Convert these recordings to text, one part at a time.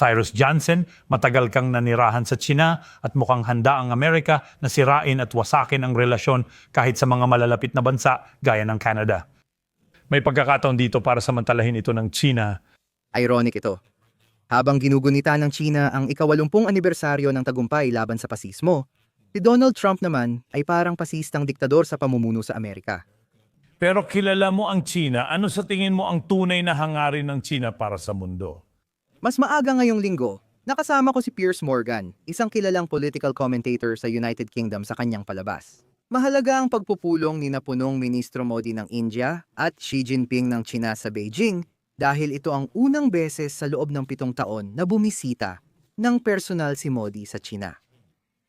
Cyrus Johnson, matagal kang nanirahan sa China at mukhang handa ang Amerika na sirain at wasakin ang relasyon kahit sa mga malalapit na bansa gaya ng Canada. May pagkakataon dito para samantalahin ito ng China Ironic ito. Habang ginugunita ng China ang ikawalumpung anibersaryo ng tagumpay laban sa pasismo, si Donald Trump naman ay parang pasistang diktador sa pamumuno sa Amerika. Pero kilala mo ang China, ano sa tingin mo ang tunay na hangarin ng China para sa mundo? Mas maaga ngayong linggo, nakasama ko si Piers Morgan, isang kilalang political commentator sa United Kingdom sa kanyang palabas. Mahalaga ang pagpupulong ni napunong Ministro Modi ng India at Xi Jinping ng China sa Beijing dahil ito ang unang beses sa loob ng pitong taon na bumisita ng personal si Modi sa China.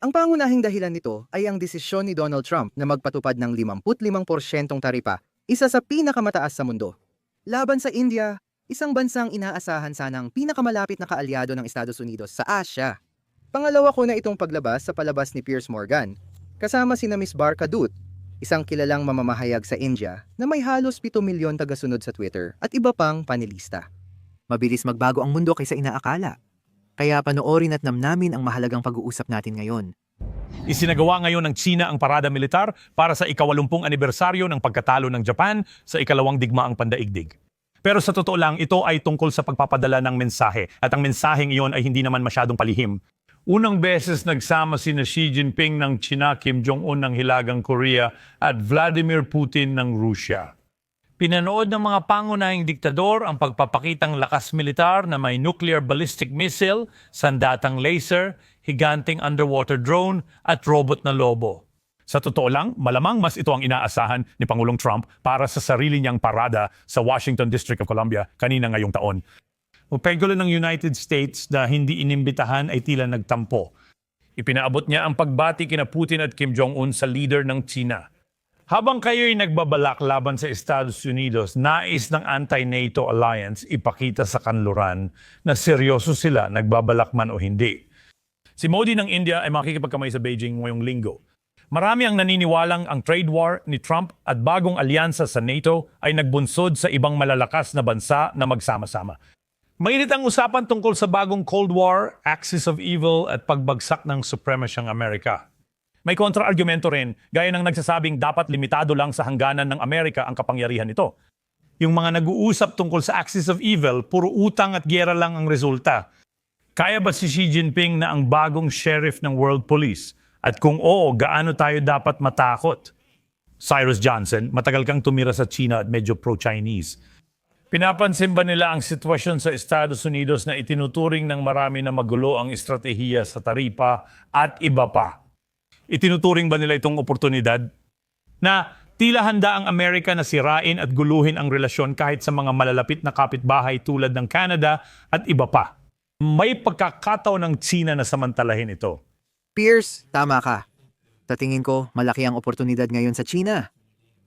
Ang pangunahing dahilan nito ay ang desisyon ni Donald Trump na magpatupad ng 55% taripa, isa sa pinakamataas sa mundo. Laban sa India, isang bansang inaasahan sanang pinakamalapit na kaalyado ng Estados Unidos sa Asya. Pangalawa ko na itong paglabas sa palabas ni Piers Morgan, kasama si na Miss Barka Dutt, isang kilalang mamamahayag sa India na may halos 7 milyon tagasunod sa Twitter at iba pang panelista. Mabilis magbago ang mundo kaysa inaakala. Kaya panoorin at namnamin ang mahalagang pag-uusap natin ngayon. Isinagawa ngayon ng China ang parada militar para sa ikawalumpung anibersaryo ng pagkatalo ng Japan sa ikalawang digmaang pandaigdig. Pero sa totoo lang, ito ay tungkol sa pagpapadala ng mensahe at ang mensaheng iyon ay hindi naman masyadong palihim. Unang beses nagsama si na Xi Jinping ng China, Kim Jong-un ng Hilagang Korea at Vladimir Putin ng Rusya. Pinanood ng mga pangunahing diktador ang pagpapakitang lakas militar na may nuclear ballistic missile, sandatang laser, higanting underwater drone at robot na lobo. Sa totoo lang, malamang mas ito ang inaasahan ni Pangulong Trump para sa sarili niyang parada sa Washington District of Columbia kanina ngayong taon. Penggulo ng United States na hindi inimbitahan ay tila nagtampo. Ipinaabot niya ang pagbati kina Putin at Kim Jong-un sa leader ng China. Habang kayo'y nagbabalak laban sa Estados Unidos, nais ng anti-NATO alliance ipakita sa kanluran na seryoso sila nagbabalak man o hindi. Si Modi ng India ay makikipagkamay sa Beijing ngayong linggo. Marami ang naniniwalang ang trade war ni Trump at bagong alyansa sa NATO ay nagbunsod sa ibang malalakas na bansa na magsama-sama. Mainit ang usapan tungkol sa bagong Cold War, Axis of Evil at pagbagsak ng supremacyang Amerika. May kontra-argumento rin, gaya ng nagsasabing dapat limitado lang sa hangganan ng Amerika ang kapangyarihan nito. Yung mga nag-uusap tungkol sa Axis of Evil, puro utang at gera lang ang resulta. Kaya ba si Xi Jinping na ang bagong sheriff ng World Police? At kung oo, gaano tayo dapat matakot? Cyrus Johnson, matagal kang tumira sa China at medyo pro-Chinese. Pinapansin ba nila ang sitwasyon sa Estados Unidos na itinuturing ng marami na magulo ang estratehiya sa taripa at iba pa? Itinuturing ba nila itong oportunidad? Na tila handa ang Amerika na sirain at guluhin ang relasyon kahit sa mga malalapit na kapitbahay tulad ng Canada at iba pa. May pagkakataon ng China na samantalahin ito. Pierce, tama ka. Sa tingin ko, malaki ang oportunidad ngayon sa China.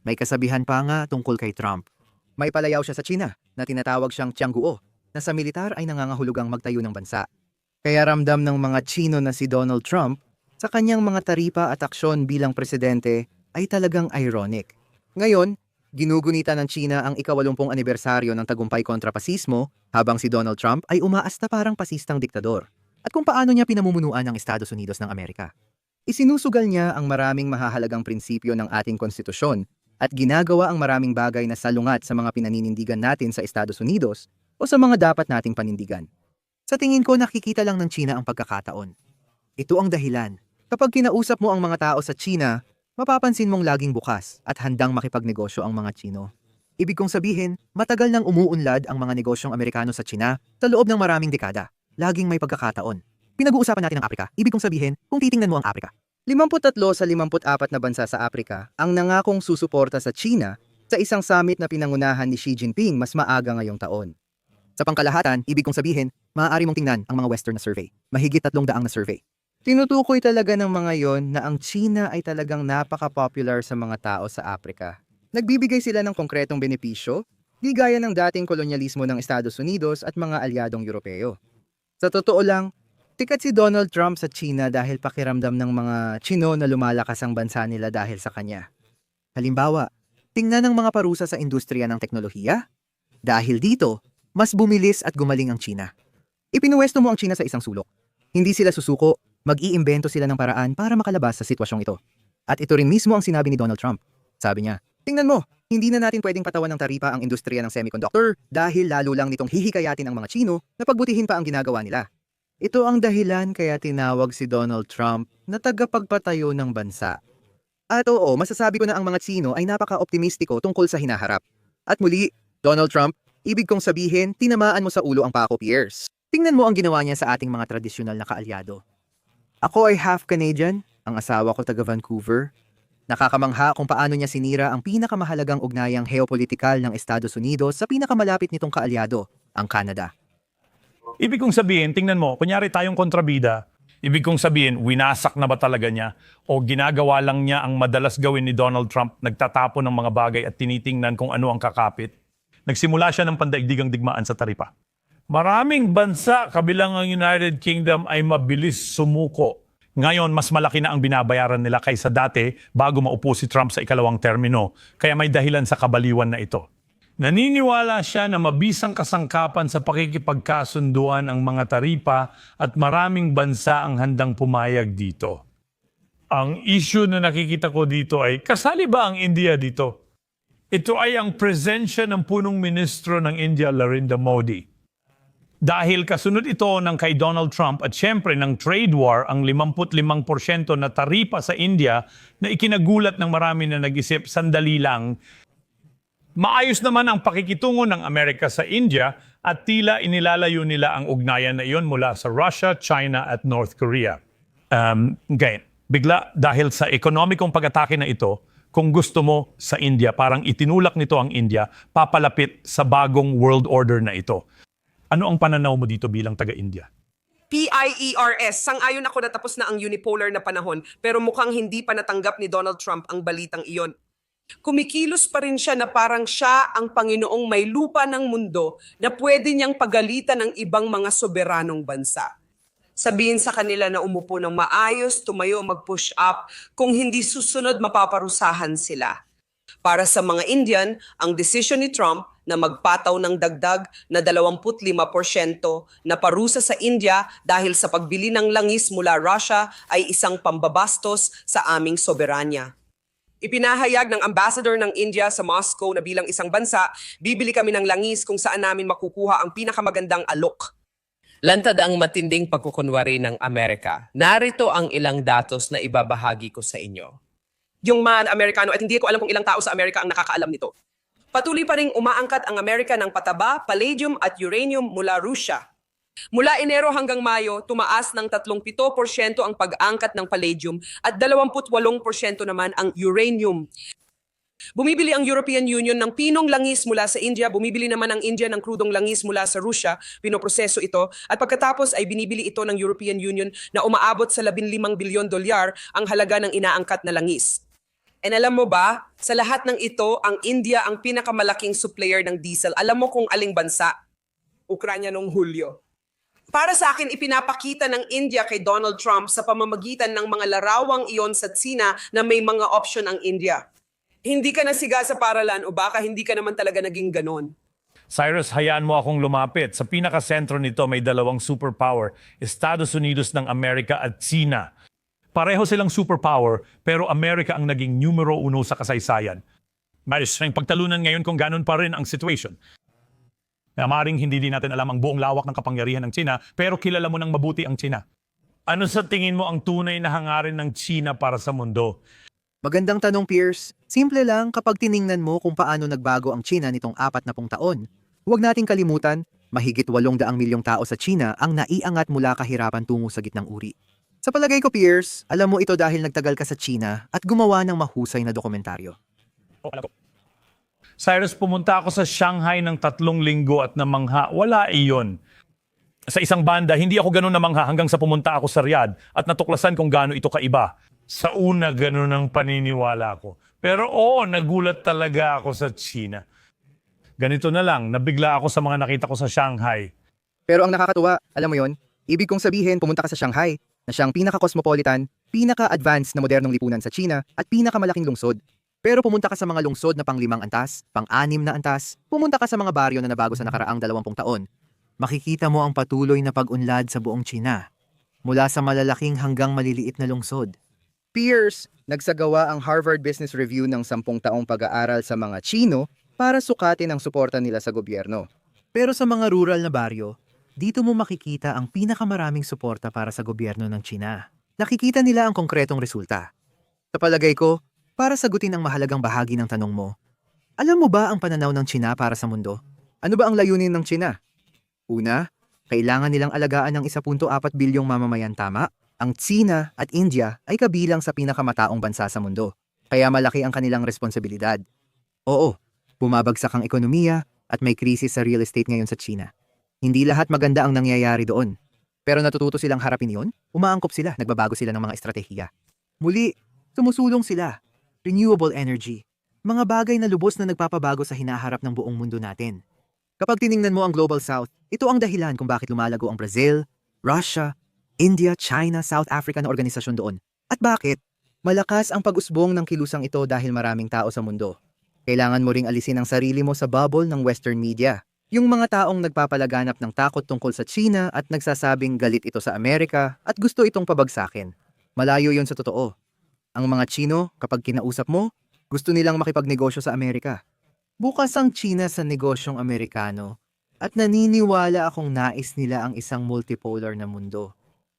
May kasabihan pa nga tungkol kay Trump. May palayaw siya sa China na tinatawag siyang Tiangguo na sa militar ay nangangahulugang magtayo ng bansa. Kaya ramdam ng mga Chino na si Donald Trump sa kanyang mga taripa at aksyon bilang presidente ay talagang ironic. Ngayon, ginugunita ng China ang ikawalumpung anibersaryo ng tagumpay kontra pasismo habang si Donald Trump ay umaasta parang pasistang diktador. At kung paano niya pinamumunuan ang Estados Unidos ng Amerika. Isinusugal niya ang maraming mahahalagang prinsipyo ng ating konstitusyon at ginagawa ang maraming bagay na salungat sa mga pinaninindigan natin sa Estados Unidos o sa mga dapat nating panindigan. Sa tingin ko nakikita lang ng China ang pagkakataon. Ito ang dahilan. Kapag kinausap mo ang mga tao sa China, mapapansin mong laging bukas at handang makipagnegosyo ang mga Chino. Ibig kong sabihin, matagal nang umuunlad ang mga negosyong Amerikano sa China sa loob ng maraming dekada. Laging may pagkakataon. Pinag-uusapan natin ang Afrika. Ibig kong sabihin, kung titingnan mo ang Afrika, 53 sa 54 na bansa sa Afrika ang nangakong susuporta sa China sa isang summit na pinangunahan ni Xi Jinping mas maaga ngayong taon. Sa pangkalahatan, ibig kong sabihin, maaari mong tingnan ang mga Western na survey. Mahigit tatlong daang na survey. Tinutukoy talaga ng mga yon na ang China ay talagang napaka-popular sa mga tao sa Afrika. Nagbibigay sila ng konkretong benepisyo, di gaya ng dating kolonyalismo ng Estados Unidos at mga alyadong Europeo. Sa totoo lang, Tikat si Donald Trump sa China dahil pakiramdam ng mga Chino na lumalakas ang bansa nila dahil sa kanya. Halimbawa, tingnan ang mga parusa sa industriya ng teknolohiya. Dahil dito, mas bumilis at gumaling ang China. Ipinuwesto mo ang China sa isang sulok. Hindi sila susuko, mag-iimbento sila ng paraan para makalabas sa sitwasyong ito. At ito rin mismo ang sinabi ni Donald Trump. Sabi niya, tingnan mo, hindi na natin pwedeng patawan ng taripa ang industriya ng semiconductor dahil lalo lang nitong hihikayatin ang mga Chino na pagbutihin pa ang ginagawa nila. Ito ang dahilan kaya tinawag si Donald Trump na tagapagpatayo ng bansa. At oo, masasabi ko na ang mga Chino ay napaka-optimistiko tungkol sa hinaharap. At muli, Donald Trump, ibig kong sabihin, tinamaan mo sa ulo ang Paco Pierce. Tingnan mo ang ginawa niya sa ating mga tradisyonal na kaalyado. Ako ay half Canadian, ang asawa ko taga Vancouver. Nakakamangha kung paano niya sinira ang pinakamahalagang ugnayang geopolitikal ng Estados Unidos sa pinakamalapit nitong kaalyado, ang Canada. Ibig kong sabihin, tingnan mo, kunyari tayong kontrabida, ibig kong sabihin, winasak na ba talaga niya o ginagawa lang niya ang madalas gawin ni Donald Trump, nagtatapon ng mga bagay at tinitingnan kung ano ang kakapit. Nagsimula siya ng pandaigdigang digmaan sa taripa. Maraming bansa, kabilang ang United Kingdom, ay mabilis sumuko. Ngayon, mas malaki na ang binabayaran nila kaysa dati bago maupo si Trump sa ikalawang termino. Kaya may dahilan sa kabaliwan na ito. Naniniwala siya na mabisang kasangkapan sa pakikipagkasunduan ang mga taripa at maraming bansa ang handang pumayag dito. Ang issue na nakikita ko dito ay, kasali ba ang India dito? Ito ay ang presensya ng punong ministro ng India, Narendra Modi. Dahil kasunod ito ng kay Donald Trump at syempre ng trade war ang 55% na taripa sa India na ikinagulat ng marami na nag-isip sandali lang Maayos naman ang pakikitungo ng Amerika sa India at tila inilalayo nila ang ugnayan na iyon mula sa Russia, China at North Korea. Um, ngayon, bigla dahil sa ekonomikong pag-atake na ito, kung gusto mo sa India, parang itinulak nito ang India papalapit sa bagong world order na ito. Ano ang pananaw mo dito bilang taga-India? PIERS, sang-ayon ako na tapos na ang unipolar na panahon pero mukhang hindi pa natanggap ni Donald Trump ang balitang iyon. Kumikilos pa rin siya na parang siya ang Panginoong may lupa ng mundo na pwede niyang pagalitan ng ibang mga soberanong bansa. Sabihin sa kanila na umupo ng maayos, tumayo, mag-push up, kung hindi susunod mapaparusahan sila. Para sa mga Indian, ang desisyon ni Trump na magpataw ng dagdag na 25% na parusa sa India dahil sa pagbili ng langis mula Russia ay isang pambabastos sa aming soberanya. Ipinahayag ng ambassador ng India sa Moscow na bilang isang bansa, bibili kami ng langis kung saan namin makukuha ang pinakamagandang alok. Lantad ang matinding pagkukunwari ng Amerika. Narito ang ilang datos na ibabahagi ko sa inyo. Yung mga Amerikano at hindi ko alam kung ilang tao sa Amerika ang nakakaalam nito. Patuloy pa ring umaangkat ang Amerika ng pataba, palladium at uranium mula Russia. Mula Enero hanggang Mayo, tumaas ng 37% ang pag-angkat ng palladium at 28% naman ang uranium. Bumibili ang European Union ng pinong langis mula sa India, bumibili naman ang India ng krudong langis mula sa Russia, pinoproseso ito, at pagkatapos ay binibili ito ng European Union na umaabot sa 15 bilyon dolyar ang halaga ng inaangkat na langis. And alam mo ba, sa lahat ng ito, ang India ang pinakamalaking supplier ng diesel. Alam mo kung aling bansa? Ukranya noong Hulyo. Para sa akin, ipinapakita ng India kay Donald Trump sa pamamagitan ng mga larawang iyon sa Tsina na may mga option ang India. Hindi ka nasiga sa paralan o baka hindi ka naman talaga naging ganon. Cyrus, hayaan mo akong lumapit. Sa pinakasentro nito may dalawang superpower, Estados Unidos ng Amerika at China. Pareho silang superpower, pero Amerika ang naging numero uno sa kasaysayan. Maris, ang pagtalunan ngayon kung ganun pa rin ang situation. Na maring hindi din natin alam ang buong lawak ng kapangyarihan ng China, pero kilala mo ng mabuti ang China. Ano sa tingin mo ang tunay na hangarin ng China para sa mundo? Magandang tanong, Pierce. Simple lang kapag tiningnan mo kung paano nagbago ang China nitong apat na pung taon. Huwag nating kalimutan, mahigit 800 milyong tao sa China ang naiangat mula kahirapan tungo sa gitnang uri. Sa palagay ko, Pierce, alam mo ito dahil nagtagal ka sa China at gumawa ng mahusay na dokumentaryo. Oh, alam ko. Cyrus, pumunta ako sa Shanghai ng tatlong linggo at namangha. Wala iyon. Sa isang banda, hindi ako ganun namangha hanggang sa pumunta ako sa Riyadh at natuklasan kung gaano ito kaiba. Sa una, ganun ang paniniwala ko. Pero oo, nagulat talaga ako sa China. Ganito na lang, nabigla ako sa mga nakita ko sa Shanghai. Pero ang nakakatuwa, alam mo yon, ibig kong sabihin pumunta ka sa Shanghai, na siyang pinaka-cosmopolitan, pinaka-advanced na modernong lipunan sa China at pinakamalaking lungsod. Pero pumunta ka sa mga lungsod na pang limang antas, pang anim na antas, pumunta ka sa mga baryo na nabago sa nakaraang dalawampung taon. makikita mo ang patuloy na pag-unlad sa buong China. Mula sa malalaking hanggang maliliit na lungsod. Pierce, nagsagawa ang Harvard Business Review ng sampung taong pag-aaral sa mga Chino para sukatin ang suporta nila sa gobyerno. Pero sa mga rural na baryo, dito mo makikita ang pinakamaraming suporta para sa gobyerno ng China. Nakikita nila ang konkretong resulta. Sa palagay ko, para sagutin ang mahalagang bahagi ng tanong mo, alam mo ba ang pananaw ng China para sa mundo? Ano ba ang layunin ng China? Una, kailangan nilang alagaan ng 1.4 bilyong mamamayan tama. Ang China at India ay kabilang sa pinakamataong bansa sa mundo, kaya malaki ang kanilang responsibilidad. Oo, bumabagsak ang ekonomiya at may krisis sa real estate ngayon sa China. Hindi lahat maganda ang nangyayari doon. Pero natututo silang harapin yon, umaangkop sila, nagbabago sila ng mga estratehiya. Muli, sumusulong sila. Renewable energy. Mga bagay na lubos na nagpapabago sa hinaharap ng buong mundo natin. Kapag tiningnan mo ang Global South, ito ang dahilan kung bakit lumalago ang Brazil, Russia, India, China, South Africa na organisasyon doon. At bakit? Malakas ang pag-usbong ng kilusang ito dahil maraming tao sa mundo. Kailangan mo ring alisin ang sarili mo sa bubble ng Western media. Yung mga taong nagpapalaganap ng takot tungkol sa China at nagsasabing galit ito sa Amerika at gusto itong pabagsakin. Malayo yon sa totoo. Ang mga Chino, kapag kinausap mo, gusto nilang makipagnegosyo sa Amerika. Bukas ang China sa negosyong Amerikano at naniniwala akong nais nila ang isang multipolar na mundo.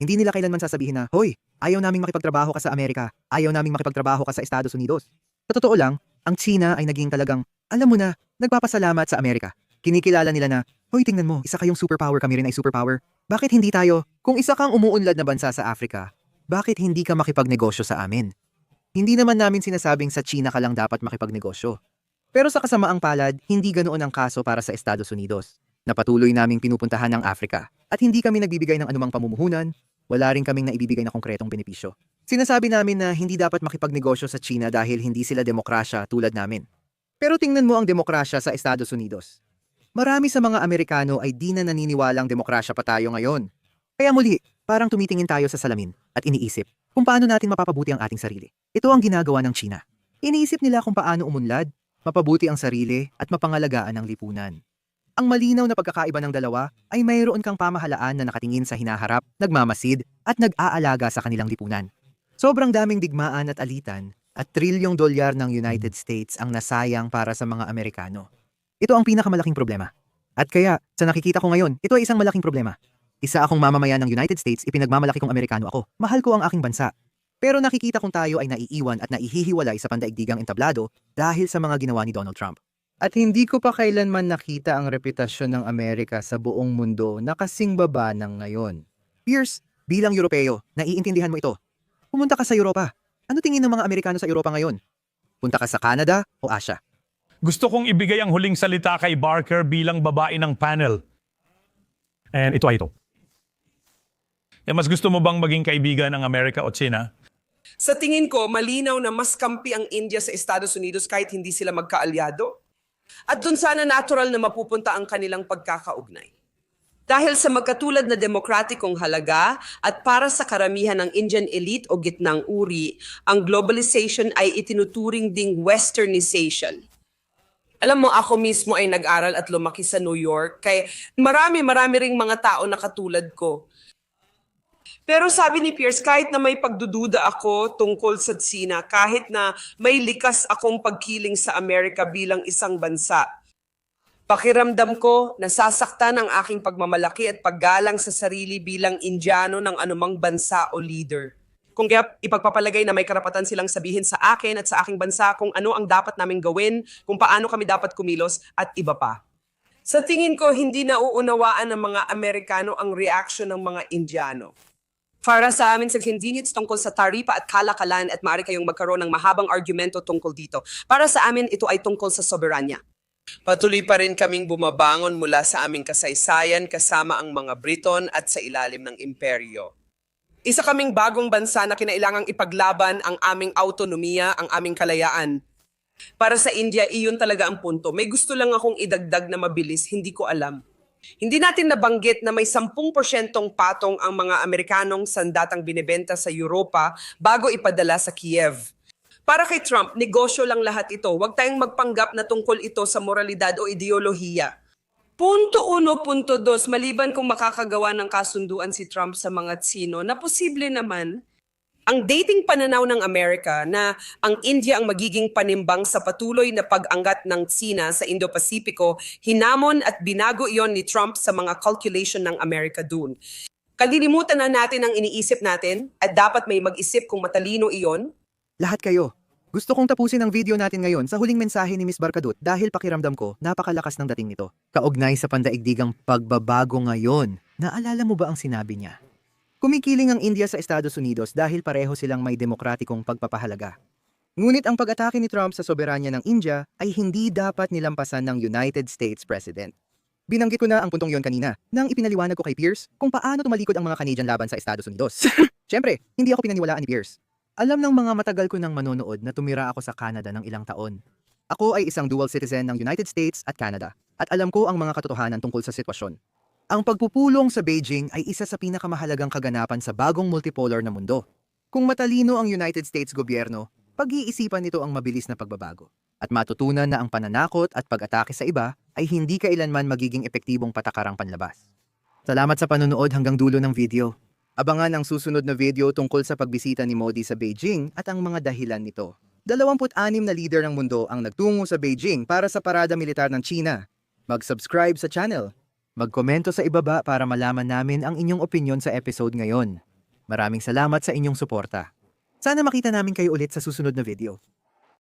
Hindi nila kailanman sasabihin na, Hoy, ayaw naming makipagtrabaho ka sa Amerika, ayaw naming makipagtrabaho ka sa Estados Unidos. Sa totoo lang, ang China ay naging talagang, alam mo na, nagpapasalamat sa Amerika. Kinikilala nila na, Hoy, tingnan mo, isa kayong superpower, kami rin ay superpower. Bakit hindi tayo? Kung isa kang umuunlad na bansa sa Afrika, bakit hindi ka makipagnegosyo sa amin? Hindi naman namin sinasabing sa China ka lang dapat makipagnegosyo. Pero sa kasamaang palad, hindi ganoon ang kaso para sa Estados Unidos. Napatuloy naming pinupuntahan ng Afrika at hindi kami nagbibigay ng anumang pamumuhunan, wala rin kaming naibibigay na konkretong benepisyo. Sinasabi namin na hindi dapat makipagnegosyo sa China dahil hindi sila demokrasya tulad namin. Pero tingnan mo ang demokrasya sa Estados Unidos. Marami sa mga Amerikano ay di na naniniwalang demokrasya pa tayo ngayon. Kaya muli, parang tumitingin tayo sa salamin at iniisip kung paano natin mapapabuti ang ating sarili. Ito ang ginagawa ng China. Iniisip nila kung paano umunlad, mapabuti ang sarili at mapangalagaan ang lipunan. Ang malinaw na pagkakaiba ng dalawa ay mayroon kang pamahalaan na nakatingin sa hinaharap, nagmamasid at nag-aalaga sa kanilang lipunan. Sobrang daming digmaan at alitan at trilyong dolyar ng United States ang nasayang para sa mga Amerikano. Ito ang pinakamalaking problema. At kaya, sa nakikita ko ngayon, ito ay isang malaking problema. Isa akong mamamayan ng United States, ipinagmamalaki kong Amerikano ako. Mahal ko ang aking bansa. Pero nakikita kong tayo ay naiiwan at naihihiwalay sa pandaigdigang entablado dahil sa mga ginawa ni Donald Trump. At hindi ko pa kailanman nakita ang reputasyon ng Amerika sa buong mundo na kasing baba ng ngayon. Pierce, bilang Europeo, naiintindihan mo ito. Pumunta ka sa Europa. Ano tingin ng mga Amerikano sa Europa ngayon? Punta ka sa Canada o Asia? Gusto kong ibigay ang huling salita kay Barker bilang babae ng panel. And ito ay ito. Eh, mas gusto mo bang maging kaibigan ng Amerika o China? Sa tingin ko, malinaw na mas kampi ang India sa Estados Unidos kahit hindi sila magkaalyado. At dun sana natural na mapupunta ang kanilang pagkakaugnay. Dahil sa magkatulad na demokratikong halaga at para sa karamihan ng Indian elite o gitnang uri, ang globalization ay itinuturing ding westernization. Alam mo, ako mismo ay nag-aral at lumaki sa New York, kaya marami-marami ring mga tao na katulad ko. Pero sabi ni Pierce, kahit na may pagdududa ako tungkol sa China, kahit na may likas akong pagkiling sa Amerika bilang isang bansa, pakiramdam ko nasasaktan ang aking pagmamalaki at paggalang sa sarili bilang Indiano ng anumang bansa o leader. Kung kaya ipagpapalagay na may karapatan silang sabihin sa akin at sa aking bansa kung ano ang dapat naming gawin, kung paano kami dapat kumilos at iba pa. Sa tingin ko, hindi nauunawaan ng mga Amerikano ang reaction ng mga Indiano. Para sa amin sa convenience tungkol sa taripa at kalakalan at maaari kayong magkaroon ng mahabang argumento tungkol dito. Para sa amin, ito ay tungkol sa soberanya. Patuloy pa rin kaming bumabangon mula sa aming kasaysayan kasama ang mga Briton at sa ilalim ng imperyo. Isa kaming bagong bansa na kinailangang ipaglaban ang aming autonomiya, ang aming kalayaan. Para sa India, iyon talaga ang punto. May gusto lang akong idagdag na mabilis, hindi ko alam. Hindi natin nabanggit na may 10% patong ang mga Amerikanong sandatang binebenta sa Europa bago ipadala sa Kiev. Para kay Trump, negosyo lang lahat ito. Huwag tayong magpanggap na tungkol ito sa moralidad o ideolohiya. Punto uno, punto dos, maliban kung makakagawa ng kasunduan si Trump sa mga Tsino, na posible naman ang dating pananaw ng Amerika na ang India ang magiging panimbang sa patuloy na pag-angat ng Tsina sa Indo-Pasipiko, hinamon at binago iyon ni Trump sa mga calculation ng Amerika dun. Kalilimutan na natin ang iniisip natin at dapat may mag-isip kung matalino iyon Lahat kayo. Gusto kong tapusin ang video natin ngayon sa huling mensahe ni Miss Barkadut dahil pakiramdam ko napakalakas ng dating nito. Kaugnay sa pandaigdigang pagbabago ngayon. Naalala mo ba ang sinabi niya? Kumikiling ang India sa Estados Unidos dahil pareho silang may demokratikong pagpapahalaga. Ngunit ang pag-atake ni Trump sa soberanya ng India ay hindi dapat nilampasan ng United States President. Binanggit ko na ang puntong yon kanina nang ipinaliwanag ko kay Pierce kung paano tumalikod ang mga Canadian laban sa Estados Unidos. Siyempre, hindi ako pinaniwalaan ni Pierce. Alam ng mga matagal ko nang manonood na tumira ako sa Canada ng ilang taon. Ako ay isang dual citizen ng United States at Canada at alam ko ang mga katotohanan tungkol sa sitwasyon. Ang pagpupulong sa Beijing ay isa sa pinakamahalagang kaganapan sa bagong multipolar na mundo. Kung matalino ang United States gobyerno, pag-iisipan nito ang mabilis na pagbabago. At matutunan na ang pananakot at pag-atake sa iba ay hindi kailanman magiging epektibong patakarang panlabas. Salamat sa panonood hanggang dulo ng video. Abangan ang susunod na video tungkol sa pagbisita ni Modi sa Beijing at ang mga dahilan nito. 26 na leader ng mundo ang nagtungo sa Beijing para sa parada militar ng China. Mag-subscribe sa channel. Magkomento sa ibaba para malaman namin ang inyong opinion sa episode ngayon. Maraming salamat sa inyong suporta. Sana makita namin kayo ulit sa susunod na video.